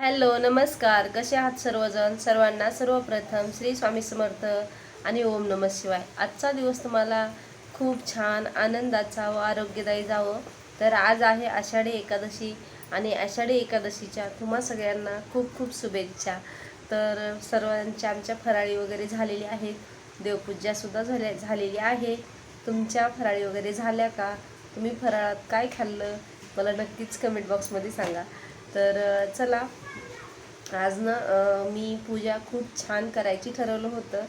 Hello नमस्कार. कसे आहात सर्वजण? सर्वांना सर्वप्रथम श्री स्वामी समर्थ आणि ओम नम शिवाय. आजचा दिवस तुम्हाला खूप छान आनंदाचा व आरोग्यदायी जावं. तर आज आहे आषाढी एकादशी आणि आषाढी एकादशीच्या तुम्हा सगळ्यांना खूप खूप शुभेच्छा. तर सर्वांच्या आमच्या फराळी वगैरे झालेली आहेत. देवपूजासुद्धा झाल्या झालेली आहे. तुमच्या फराळी वगैरे झाल्या का? तुम्ही फराळात काय खाल्लं? मला नक्कीच कमेंट बॉक्समध्ये सांगा. तर चला. आज ना मी पूजा खूप छान करायची ठरवलं होतं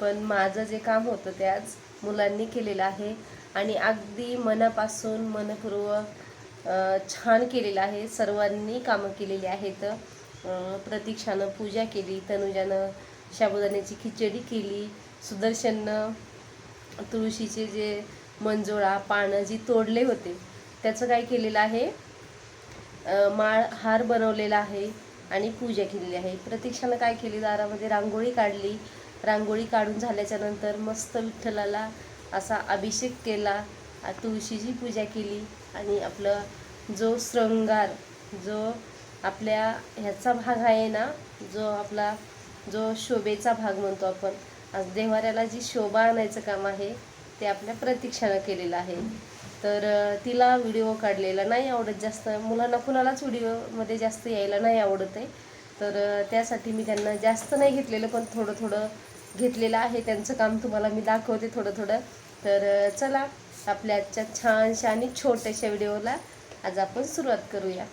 पण माझं जे काम होतं ते आज मुलांनी केलेलं आहे आणि अगदी मनापासून मनपूर्वक छान केलेलं आहे. सर्वांनी कामं केलेली आहेत. प्रतीक्षानं पूजा केली तनुजानं शाबुदाण्याची खिचडी केली सुदर्शननं तुळशीचे जे मंजोळा पानं जी तोडले होते त्याचं काय केलेलं आहे? माळ हार बनवलेला आहे आणि पूजा केलेली आहे. प्रतीक्षानं काय केली? दारामध्ये रांगोळी काढली. रांगोळी काढून झाल्याच्यानंतर मस्त विठ्ठलाला असा अभिषेक केला. तुळशीची पूजा केली आणि आपलं जो श्रृंगार जो आपल्या ह्याचा भाग आहे ना जो आपला जो शोभेचा भाग म्हणतो आपण आज देवाऱ्याला जी शोभा आणायचं काम आहे ते आपल्या प्रतीक्षानं केलेलं आहे. तर तिला व्हिडिओ काढलेला नाही आवडत जास्त. मुलांना कुणालाच व्हिडिओमध्ये जास्त यायला नाही आवडत आहे. तर त्यासाठी मी त्यांना जास्त नाही घेतलेलं पण थोडं थोडं घेतलेलं आहे. त्यांचं काम तुम्हाला मी दाखवते थोडं थोडं. तर चला आपल्या आजच्या छानशा आणि छोट्याशा व्हिडिओला आज आपण सुरुवात करूया.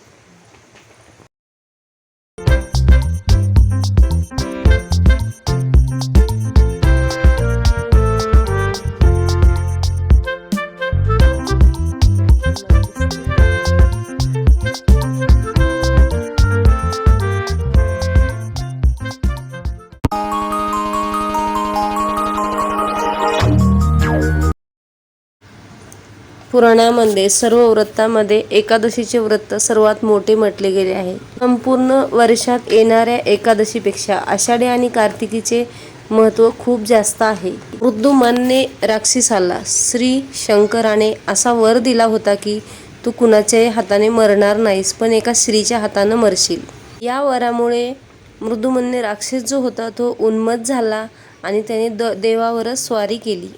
पुराणामध्ये सर्व व्रतामध्ये एकादशीचे व्रत सर्वात मोठे म्हटले गेले आहे. संपूर्ण वर्षात येणाऱ्या एकादशीपेक्षा आषाढी आणि कार्तिकीचे महत्त्व खूप जास्त आहे. मृदुमानने राक्षसाला श्री शंकराने असा वर दिला होता की तू कुणाच्याही हाताने मरणार नाहीस पण एका स्त्रीच्या हातानं मरशील. या वरामुळे मृदुमनने राक्षस जो होता तो उन्मत झाला आणि त्याने द देवावरच स्वारी केली.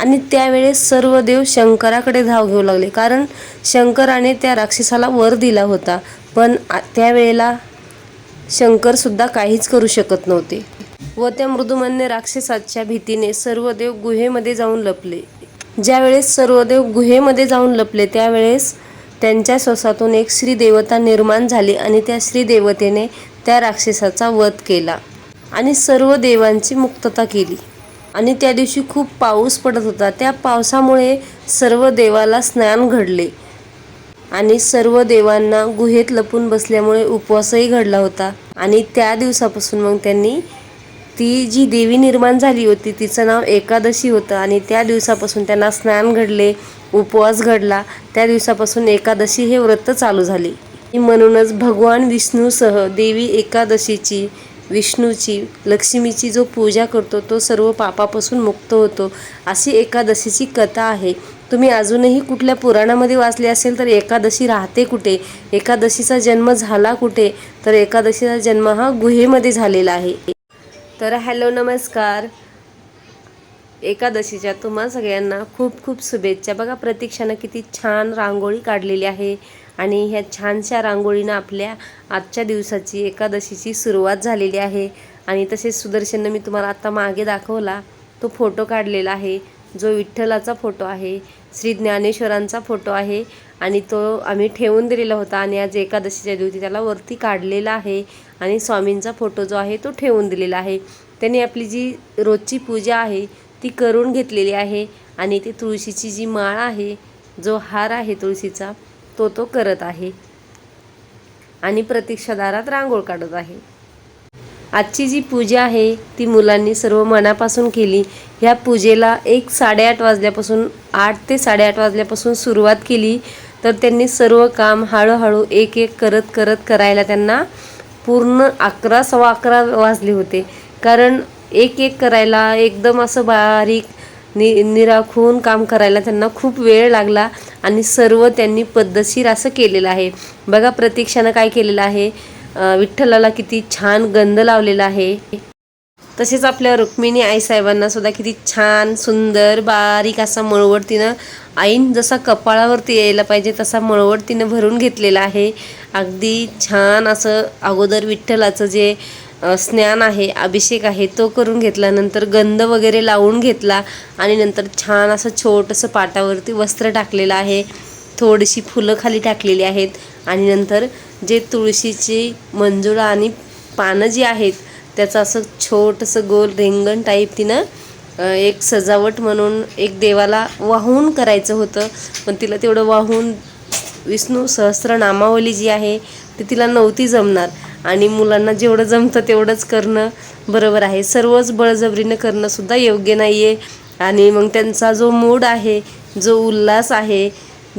आणि त्यावेळेस सर्व देव शंकराकडे धाव घेऊ लागले. कारण शंकराने त्या राक्षसाला वर दिला होता. पण त्यावेळेला शंकरसुद्धा काहीच करू शकत नव्हते. व त्या मृदुमन्य राक्षसाच्या भीतीने सर्व देव गुहेमध्ये जाऊन लपले. ज्यावेळेस सर्व देव गुहेमध्ये जाऊन लपले त्यावेळेस त्यांच्या श्वासातून एक श्रीदेवता निर्माण झाली आणि त्या श्रीदेवतेने त्या राक्षसाचा वध केला आणि सर्व देवांची मुक्तता केली. आणि त्या दिवशी खूप पाऊस पडत होता. त्या पावसामुळे सर्व देवाला स्नान घडले. आणि सर्व देवांना गुहेत लपून बसल्यामुळे उपवासही घडला होता. आणि त्या दिवसापासून मग त्यांनी ती जी देवी निर्माण झाली होती तिचं नाव एकादशी होतं. आणि त्या दिवसापासून त्यांना स्नान घडले उपवास घडला. त्या दिवसापासून एकादशी हे व्रत चालू झाले. म्हणूनच भगवान विष्णूसह देवी एकादशीची विष्णूची लक्ष्मीची जो पूजा करतो तो सर्व पापापासून मुक्त होतो अशी एकादशीची कथा आहे. तुम्ही अजूनही कुठल्या पुराणामध्ये वाचले असेल तर एकादशी राहते कुठे? एकादशीचा जन्म झाला कुठे? तर एकादशीचा जन्म हा गुहेमध्ये झालेला आहे. तर हॅलो नमस्कार. एकादशीच्या तुम्हा सगळ्यांना खूप खूप शुभेच्छा. बघा प्रतीक्षानं किती छान रांगोळी काढलेली आहे. आणि ह्या छानशा रांगोळीनं आपल्या आजच्या दिवसाची एकादशीची सुरुवात झालेली आहे. आणि तसेच सुदर्शननं मी तुम्हाला आत्ता मागे दाखवला तो फोटो काढलेला आहे. जो विठ्ठलाचा फोटो आहे श्री ज्ञानेश्वरांचा फोटो आहे आणि तो आम्ही ठेवून दिलेला होता आणि आज एकादशीच्या दिवशी त्याला वरती काढलेला आहे आणि स्वामींचा फोटो जो आहे तो ठेवून दिलेला आहे. त्यांनी आपली जी रोजची पूजा आहे ती करून घेतलेली आहे आणि ती तुळशीची जी माळ आहे जो हार आहे तुळशीचा तो तो करत आहे. आणि प्रतीक्षादारात रांगोळ काढत आहे. आजची जी पूजा आहे ती मुलांनी सर्व मनापासून केली. ह्या पूजेला एक साडेआठ वाजल्यापासून आठ ते साडेआठ वाजल्यापासून सुरुवात केली. तर त्यांनी सर्व काम हळूहळू एक एक करत करत करायला त्यांना पूर्ण अकरा सव्वा अकरा वाजले होते. कारण एक एक करायला एकदम असं बारीक नि निराखून काम करायला त्यांना खूप वेळ लागला आणि सर्व त्यांनी पद्धतशीर असं केलेलं आहे. बघा प्रतीक्षानं काय केलेलं आहे. विठ्ठलाला किती छान गंध लावलेला आहे. तसेच आपल्या रुक्मिणी आईसाहेबांना सुद्धा किती छान सुंदर बारीक असा मळवट तिनं आईन जसा कपाळावरती यायला पाहिजे तसा मळवट तिनं भरून घेतलेला आहे. अगदी छान असं अगोदर विठ्ठलाचं जे स्नान आहे अभिषेक आहे तो करून घेतला. नंतर गंध वगैरे लावून घेतला आणि नंतर छान असं छोटंसं पाटावरती वस्त्र टाकलेलं आहे. थोडीशी फुलं खाली टाकलेली आहेत आणि नंतर जे तुळशीची मंजुळा आणि पानं जी आहेत त्याचं असं छोटंसं गोल रिंगण टाईप तिनं एक सजावट म्हणून एक देवाला वाहून करायचं होतं. पण तिला तेवढं वाहून विष्णू सहस्र नामावली जी आहे ती तिला नव्हती जमणार. आणि मुलांना जेवढं जमतं तेवढंच करणं बरोबर आहे. सर्वच बळजबरीनं करणंसुद्धा योग्य नाही आहे आणि मग त्यांचा जो मूड आहे जो उल्हास आहे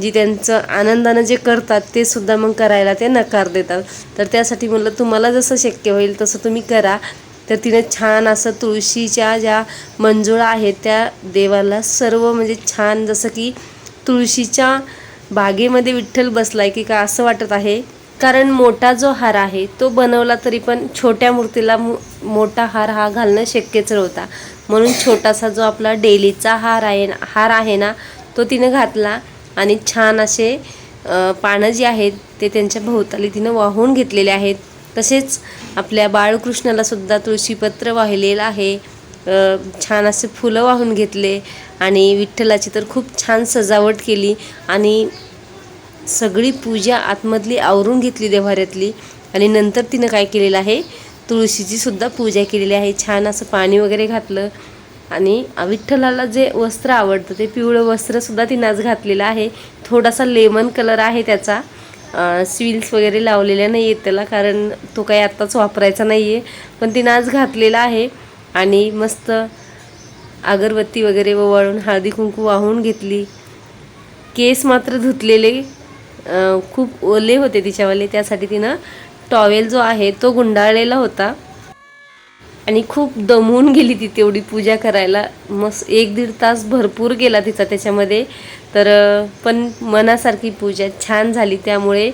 जी त्यांचं आनंदानं जे करतात ते सुद्धा मग करायला ते नकार देतात. तर त्यासाठी म्हणलं तुम्हाला जसं शक्य होईल तसं तुम्ही करा. तर तिने छान असं तुळशीच्या ज्या मंजुळा आहेत त्या देवाला सर्व म्हणजे छान जसं की तुळशीच्या बागेमध्ये विठ्ठल बसला आहे की का असं वाटत आहे? कारण मोठा जो हार आहे तो बनवला तरी पण छोट्या मूर्तीला मो- मोठा हार हा घालणं शक्यच नव्हता. म्हणून छोटासा जो आपला डेलीचा हार आहे ना हार आहे ना तो तिनं घातला आणि छान असे पानं जी आहेत ते त्यांच्या भोवताली तिनं वाहून घेतलेले आहेत. तसेच आपल्या बाळकृष्णालासुद्धा तुळशीपत्र वाहिलेलं आहे. छान असे फुलं वाहून घेतले आणि विठ्ठलाची तर खूप छान सजावट केली. आणि सगळी पूजा आतमधली आवरून घेतली देव्हाऱ्यातली. आणि नंतर तिनं काय केलेलं आहे तुळशीचीसुद्धा पूजा केलेली आहे. छान असं पाणी वगैरे घातलं. आणि विठ्ठलाला जे वस्त्र आवडतं ते पिवळं वस्त्रसुद्धा तिनं आज घातलेलं आहे. थोडासा लेमन कलर आहे त्याचा. स्विल्स वगैरे लावलेल्या नाही आहेत त्याला कारण तो काही आत्ताच वापरायचा नाही आहे पण तिनं आज घातलेला आहे. आणि मस्त अगरबत्ती वगैरे ववाळून हळदी कुंकू वाहून घेतली. केस मात्र धुतलेले खूप ओले होते तिच्यावाले. त्यासाठी तिनं टॉवेल जो आहे तो गुंडाळलेला होता. आणि खूप दमून गेली ती तेवढी पूजा करायला. मस्त एक दीड तास भरपूर गेला तिचा त्याच्यामध्ये. तर पण मनासारखी पूजा छान झाली. त्यामुळे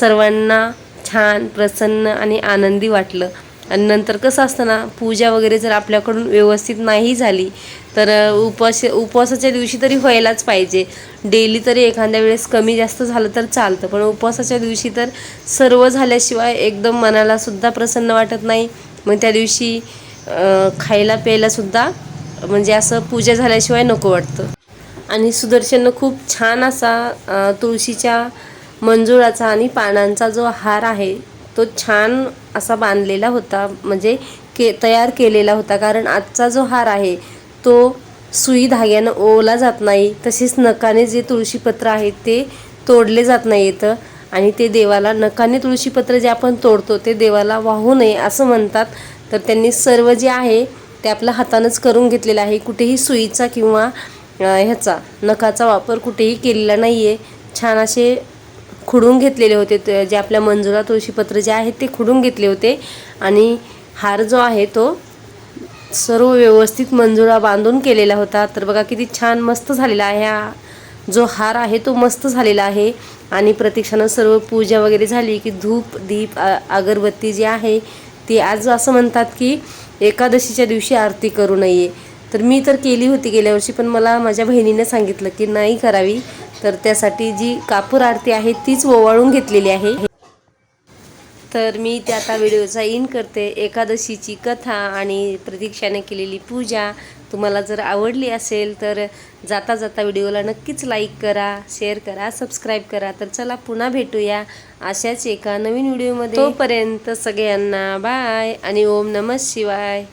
सर्वांना छान प्रसन्न आणि आनंदी वाटलं. आणि नंतर कसं असतं ना पूजा वगैरे जर आपल्याकडून व्यवस्थित नाही झाली तर उपवास उपवासाच्या दिवशी तरी व्हायलाच पाहिजे. डेली तरी एखाद्या वेळेस कमी जास्त झालं तर चालतं. पण उपवासाच्या दिवशी तर सर्व झाल्याशिवाय एकदम मनालासुद्धा प्रसन्न वाटत नाही. मग त्या दिवशी खायला प्यायलासुद्धा म्हणजे असं पूजा झाल्याशिवाय नको वाटतं. आणि सुदर्शननं खूप छान असा तुळशीच्या मंजुळाचा आणि पानांचा जो हार आहे तो छान असा बांधलेला होता. म्हणजे के तयार केलेला होता. कारण आजचा जो हार आहे तो सुई धाग्यानं ओवला जात नाही तसेच नकाने जे तुळशीपत्र आहे ते तोडले जात नाही येतं आणि ते देवाला नकाने तुळशीपत्र जे आपण तोडतो ते देवाला वाहू नये असं म्हणतात. तर त्यांनी सर्व जे आहे ते आपल्या हातानंच करून घेतलेलं आहे. कुठेही सुईचा किंवा ह्याचा नखाचा वापर कुठेही केलेला नाही आहे छान असे खुडून घेतलेले होते. जे आपल्या मंजुळा तुळशीपत्र जे आहेत ते खुडून घेतले होते. आणि हार जो आहे तो सर्व व्यवस्थित मंजुळा बांधून केलेला होता. तर बघा किती छान मस्त झालेला आहे हा. जो हार आहे तो मस्त झालेला आहे. आणि प्रतीक्षानं सर्व पूजा वगैरे झाली की धूप दीप अगरबत्ती जी आहे ती आज असं म्हणतात की एकादशीच्या दिवशी आरती करू नये. तर मी तर केली होती गेल्या वर्षी पण मला माझ्या बहिणीने सांगितलं की नाही करावी. तर त्यासाठी जी कापूर आरती आहे तीच ओवाळून घेतलेली आहे. तर मी ते आता व्हिडिओचा इन करते. एकादशीची कथा आणि प्रतीक्षाने केलेली पूजा. तुम्हाला जर आवडली असेल तर जाता जाता व्हिडिओला नक्कीच लाईक करा शेअर करा सबस्क्राईब करा. तर चला पुन्हा भेटूया अशाच एका नवीन व्हिडिओमध्ये. तोपर्यंत सगळ्यांना बाय आणि ओम नमः शिवाय.